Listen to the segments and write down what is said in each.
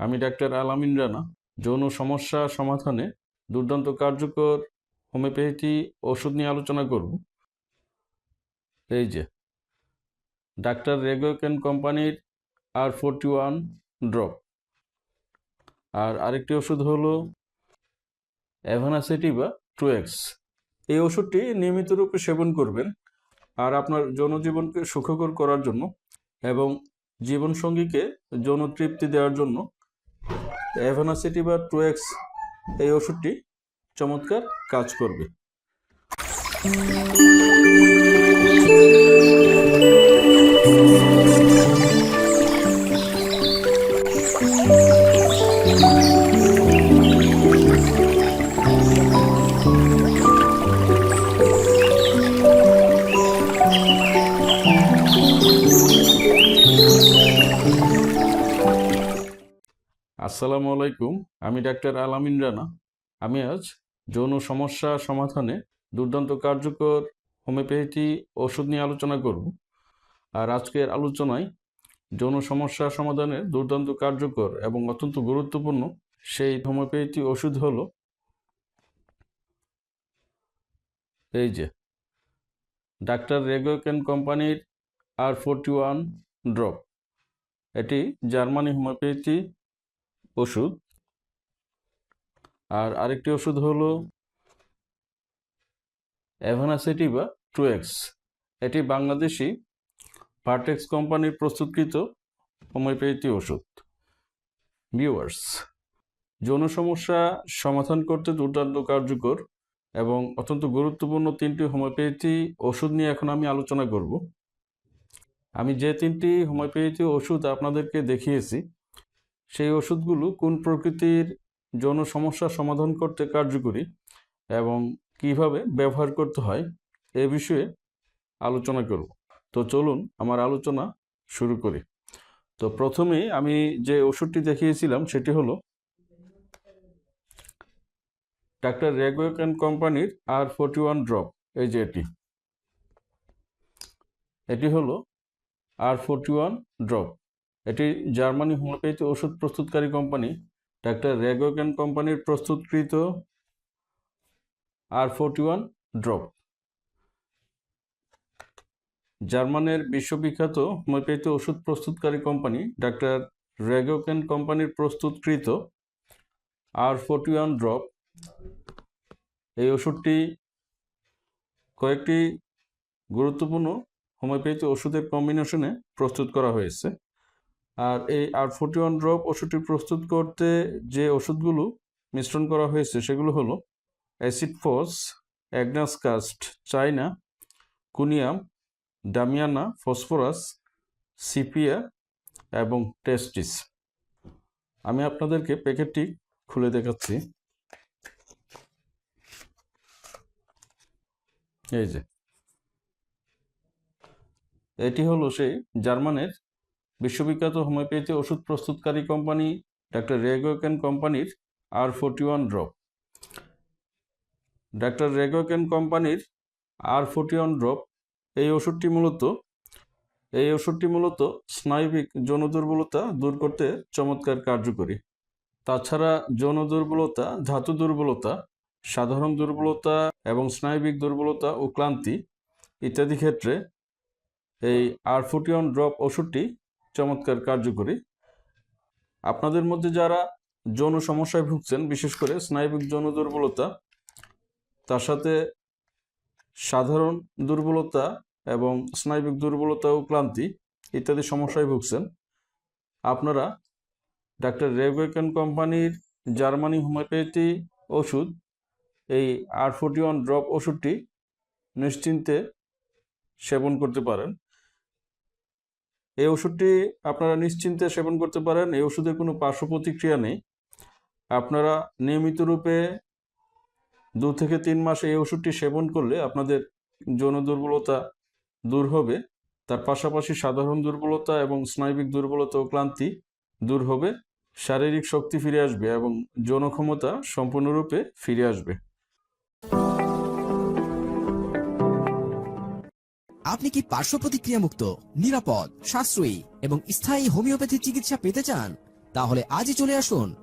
আমি ডাক্তার আলামিন রানা, যৌন সমস্যা সমাধানে দুর্দান্ত কার্যকর হোমিওপ্যাথি ওষুধ নিয়ে আলোচনা করব। এই যে, ডাক্তার রেগোকেন কোম্পানির আর ফোরটি ওয়ান ড্রপ। আর আরেকটি ওষুধ হলো অ্যাভানাসেটিভা টু এক্স। এই ওষুধটি নিয়মিত রূপে সেবন করবেন আর আপনার জনজীবনকে সুখকর করার জন্য এবং জীবনসঙ্গীকে যৌন তৃপ্তি দেওয়ার জন্য অ্যাভানাসেটিভা টু এক্স এই ওষুধটি চমৎকার কাজ করবে। আসসালামু আলাইকুম। আমি ডাক্তার আলামিন রানা। আমি আজ যৌন সমস্যা সমাধানে দুর্দান্ত কার্যকর হোমিওপ্যাথি ওষুধ নিয়ে আলোচনা করব। আর আজকের আলোচনায় যৌন সমস্যা সমাধানে দুর্দান্ত কার্যকর এবং অত্যন্ত গুরুত্বপূর্ণ সেই হোমিওপ্যাথি ওষুধ হলো এই যে, ডাক্তার রেগোকেন কোম্পানির আর ফোরটি ওয়ান ড্রপ। এটি জার্মানি হোমিওপ্যাথি ওষুধ। আর আরেকটি ওষুধ হলো অ্যাভানাসেটিভা টু এক্স এটি বাংলাদেশি ভার্টেক্স কোম্পানির প্রস্তুতকৃত হোমিওপ্যাথি ওষুধ। ভিউয়ার্স, যৌন সমস্যা সমাধান করতে দুর্দান্ত কার্যকর এবং অত্যন্ত গুরুত্বপূর্ণ তিনটি হোমিওপ্যাথি ওষুধ নিয়ে এখন আমি আলোচনা করব। আমি যে তিনটি হোমিওপ্যাথি ওষুধ আপনাদেরকে দেখিয়েছি সেই ওষুধগুলো কোন প্রকৃতির যৌন সমস্যা সমাধান করতে কার্যকরী এবং কীভাবে ব্যবহার করতে হয় এ বিষয়ে আলোচনা করব। তো চলুন আমার আলোচনা শুরু করি। তো প্রথমে আমি যে ওষুধটি দেখিয়েছিলাম সেটি হলো ডাক্তার রেগোয়েন কোম্পানির আর ফোর্টি ওয়ান ড্রপ, এই যে এটি। এটি হলো আর ফোর্টি ওয়ান ড্রপ। এটি জার্মানি হোমিওপ্যাথি ওষুধ প্রস্তুতকারী কোম্পানি, ডাক্তার রেগোকেন কোম্পানির প্রস্তুতকৃত আর ফোর্টি ওয়ান ড্রপ। জার্মানের বিশ্ববিখ্যাত হোমিওপ্যাথি ওষুধ প্রস্তুতকারী কোম্পানি, ডাক্তার রেগোকেন কোম্পানির প্রস্তুতকৃত আর ফোর্টি ওয়ান ড্রপ। এই ওষুধটি কয়েকটি গুরুত্বপূর্ণ হোমিওপ্যাথি ওষুধের কম্বিনেশনে প্রস্তুত করা হয়েছে। আর এই আর ফোর্টি ওয়ান ড্রপ ওষুধটি প্রস্তুত করতে যে ওষুধগুলো মিশ্রণ করা হয়েছে সেগুলো হলো acid phos agnus cast china conium damiana phosphorus sepia এবং টেস্টিস আমি আপনাদেরকে প্যাকেটটি খুলে দেখাচ্ছি। এই যে। এটি হলো সেই জার্মানের বিশ্ববিখ্যাত হোমিওপ্যাথি ওষুধ প্রস্তুতকারী কোম্পানি, ডাক্তার রেগোকেন কোম্পানির R forty one drop. Doctor Reckeweg কোম্পানির আর ফোর্টি ওয়ান ড্রপ, এই ওষুধটি মূলত, এই ওষুধটি মূলত স্নায়বিক যৌন দুর্বলতা দূর করতে চমৎকার কার্যকরী। তাছাড়া যৌন দুর্বলতা, ধাতু দুর্বলতা, সাধারণ দুর্বলতা এবং স্নায়বিক দুর্বলতা ও ক্লান্তি ইত্যাদি ক্ষেত্রে এই আর ফোর্টি ওয়ান ড্রপ ওষুধটি চমৎকার, কার্যকরী। আপনাদের মধ্যে যারা যৌন সমস্যায় ভুগছেন, বিশেষ করে স্নায়বিক যৌন দুর্বলতা, তার সাথে সাধারণ দুর্বলতা এবং স্নায়বিক দুর্বলতা ও ক্লান্তি ইত্যাদি সমস্যায় ভুগছেন, আপনারা ডাক্তার রেভেকেন কোম্পানির জার্মানি হোমিওপ্যাথি ওষুধ, এই আর ফোর্টি ওয়ান ড্রপ ওষুধটি নিশ্চিন্তে সেবন করতে পারেন। এই ওষুধটি আপনারা নিশ্চিন্তে সেবন করতে পারেন। এই ওষুধের কোনো পার্শ্ব প্রতিক্রিয়া নেই। আপনারা নিয়মিত রূপে দু থেকে তিন মাস এই ওষুধটি সেবন করলে আপনাদের যৌন দুর্বলতা দূর হবে। তার পাশাপাশি সাধারণ দুর্বলতা এবং স্নায়বিক দুর্বলতা ও ক্লান্তি দূর হবে। শারীরিক শক্তি ফিরে আসবে এবং যৌন ক্ষমতা সম্পূর্ণরূপে ফিরে আসবে। আপনি কি পার্শ্ব প্রতিক্রিয়া মুক্ত নিরাপদ সাশ্রয়ী এবং স্থায়ী হোমিওপ্যাথি চিকিৎসা পেতে চান? তাহলে আজই চলে আসুন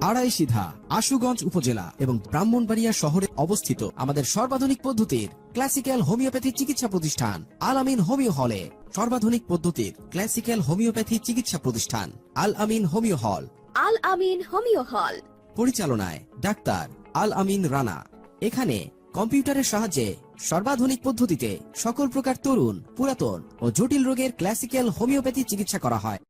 আড়াই সিধা আশুগঞ্জ উপজেলা এবং ব্রাহ্মণবাড়িয়া শহরে অবস্থিত আমাদের সর্বাধুনিক পদ্ধতির ক্লাসিক্যাল হোমিওপ্যাথি চিকিৎসা প্রতিষ্ঠান আল আমিন হোমিও হলে। সর্বাধুনিক পদ্ধতির ক্লাসিক্যাল হোমিওপ্যাথি চিকিৎসা প্রতিষ্ঠান আল আমিন হোমিও হল। আল আমিন হোমিও হল। পরিচালনায় ডাক্তার আল আমিন রানা। এখানে কম্পিউটারের সাহায্যে সর্বাধুনিক পদ্ধতিতে সকল প্রকার তরুণ, পুরাতন ও জটিল রোগের ক্লাসিক্যাল হোমিওপ্যাথি চিকিৎসা করা হয়।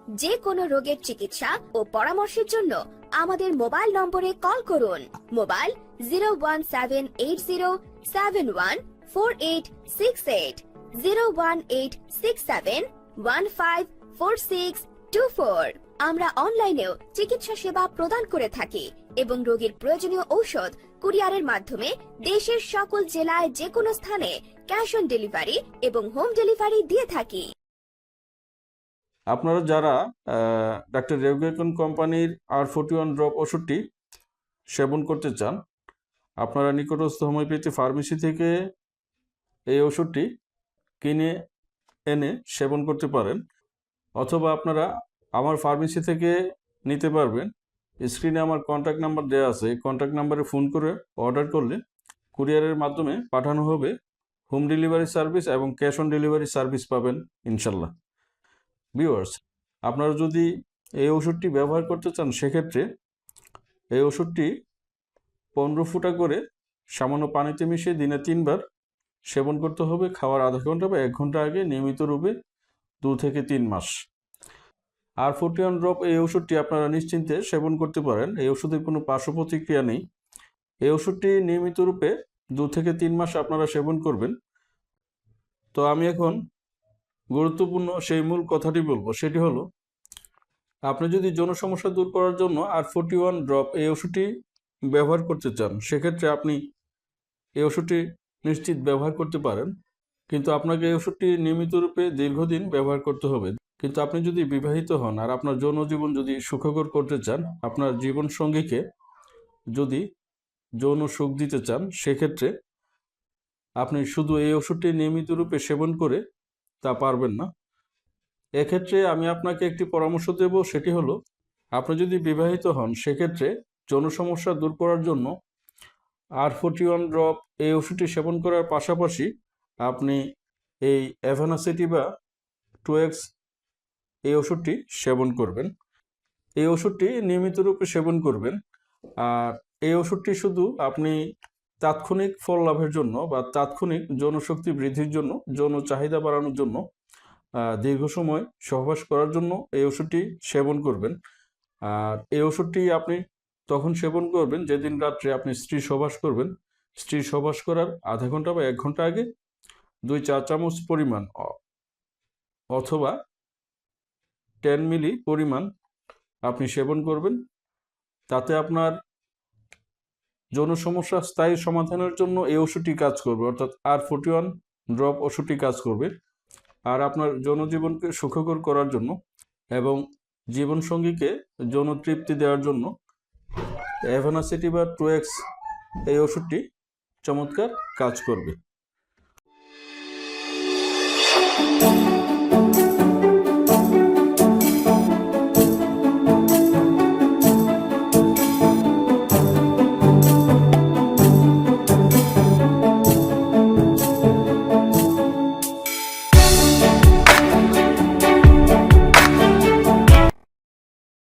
যে কোনো রোগের চিকিৎসা ও পরামর্শের জন্য আমাদের মোবাইল নম্বরে কল করুন। Mobile zero one seven eight zero seven one four eight six eight, zero one eight six seven one five four six two four. আমরা অনলাইনেও চিকিৎসা সেবা প্রদান করে থাকি এবং রোগীর প্রয়োজনীয় ঔষধ কুরিয়ারের মাধ্যমে দেশের সকল জেলায় যে কোনো স্থানে ক্যাশ অন ডেলিভারি এবং হোম ডেলিভারি দিয়ে থাকি। আপনারা যারা ডাক্তার রেগুলেটন কোম্পানির আর ফোর্টি ওয়ান ড্রপ ওষুধটি সেবন করতে চান, আপনারা নিকটস্থ হোমিওপ্যাথি ফার্মেসি থেকে এই ওষুধটি কিনে, এনে সেবন করতে পারেন, অথবা আপনারা আমার ফার্মেসি থেকে নিতে পারবেন। স্ক্রিনে আমার কন্ট্যাক্ট নাম্বার দেওয়া আছে, এই কন্ট্যাক্ট নাম্বারে ফোন করে অর্ডার করলে কুরিয়ারের মাধ্যমে পাঠানো হবে হোম ডেলিভারি সার্ভিস এবং ক্যাশ অন ডেলিভারি সার্ভিস পাবেন, ইনশাল্লাহ। ভিউয়ার্স আপনারা যদি এই ওষুধটি ব্যবহার করতে চান, সেক্ষেত্রে এই ওষুধটি পনেরো ফুটা করে সামান্য পানিতে মিশিয়ে দিনে তিনবার সেবন করতে হবে, খাওয়ার আধা ঘণ্টা বা এক ঘণ্টা আগে নিয়মিত রূপে দু থেকে তিন মাস। আর ওয়ান ড্রপ এই ওষুধটি আপনারা নিশ্চিন্তে সেবন করতে পারেন। এই ওষুধের কোনো পার্শ্ব প্রতিক্রিয়া নেই। এই ওষুধটি নিয়মিত রূপে দু থেকে তিন মাস আপনারা সেবন করবেন। তো আমি এখন গুরুত্বপূর্ণ সেই মূল কথাটি বলব, সেটি হলো, আপনি যদি যৌন সমস্যা দূর করার জন্য আর ফোর্টি ওয়ান ড্রপ এই ওষুধটি ব্যবহার করতে চান, সেক্ষেত্রে আপনি এই ওষুধটি নিশ্চিত ব্যবহার করতে পারেন। কিন্তু আপনাকে এই ওষুধটি নিয়মিত রূপে দীর্ঘদিন ব্যবহার করতে হবে। কিন্তু আপনি যদি বিবাহিত হন আর আপনার যৌন জীবন যদি সুখকর করতে চান, আপনার জীবন সঙ্গীকে যদি যৌন সুখ দিতে চান, সেক্ষেত্রে আপনি শুধু এই ওষুধটি নিয়মিত রূপে সেবন করে তা পারবেন না। এক্ষেত্রে আমি আপনাকে একটি পরামর্শ দেব, সেটি হলো, আপনি যদি বিবাহিত হন, সেক্ষেত্রে যৌন সমস্যা দূর করার জন্য আর ফোর্টি ওয়ান ড্রপ এই ওষুধটি সেবন করার পাশাপাশি আপনি এই অ্যাভানাসিটি বা টু এক্স এই ওষুধটি সেবন করবেন। এই ওষুধটি নিয়মিত রূপে সেবন করবেন। আর এই ওষুধটি শুধু আপনি তাৎক্ষণিক ফল লাভের জন্য বা তাৎক্ষণিক যৌনশক্তি বৃদ্ধির জন্য, যৌন চাহিদা বাড়ানোর জন্য দীর্ঘ সময় সহবাস করার জন্য এই ওষুধটি সেবন করবেন। আর এই ওষুধটি আপনি তখন সেবন করবেন যেদিন রাত্রে আপনি স্ত্রী সহবাস করবেন। স্ত্রী সহবাস করার আধা ঘণ্টা বা এক ঘণ্টা আগে দুই চা চামচ পরিমাণ অথবা টেন মিলি পরিমাণ আপনি সেবন করবেন। তাতে আপনার যৌন সমস্যা স্থায়ী সমাধানের জন্য এই ওষুধটি কাজ করবে, অর্থাৎ আর ফোর্টি ওয়ান ড্রপ ওষুধটি কাজ করবে। আর আপনার যৌন জীবনকে সুখকর করার জন্য এবং জীবনসঙ্গীকে যৌন তৃপ্তি দেওয়ার জন্য অ্যাভানাসিটি বা টু এক্স এই ওষুধটি চমৎকার কাজ করবে।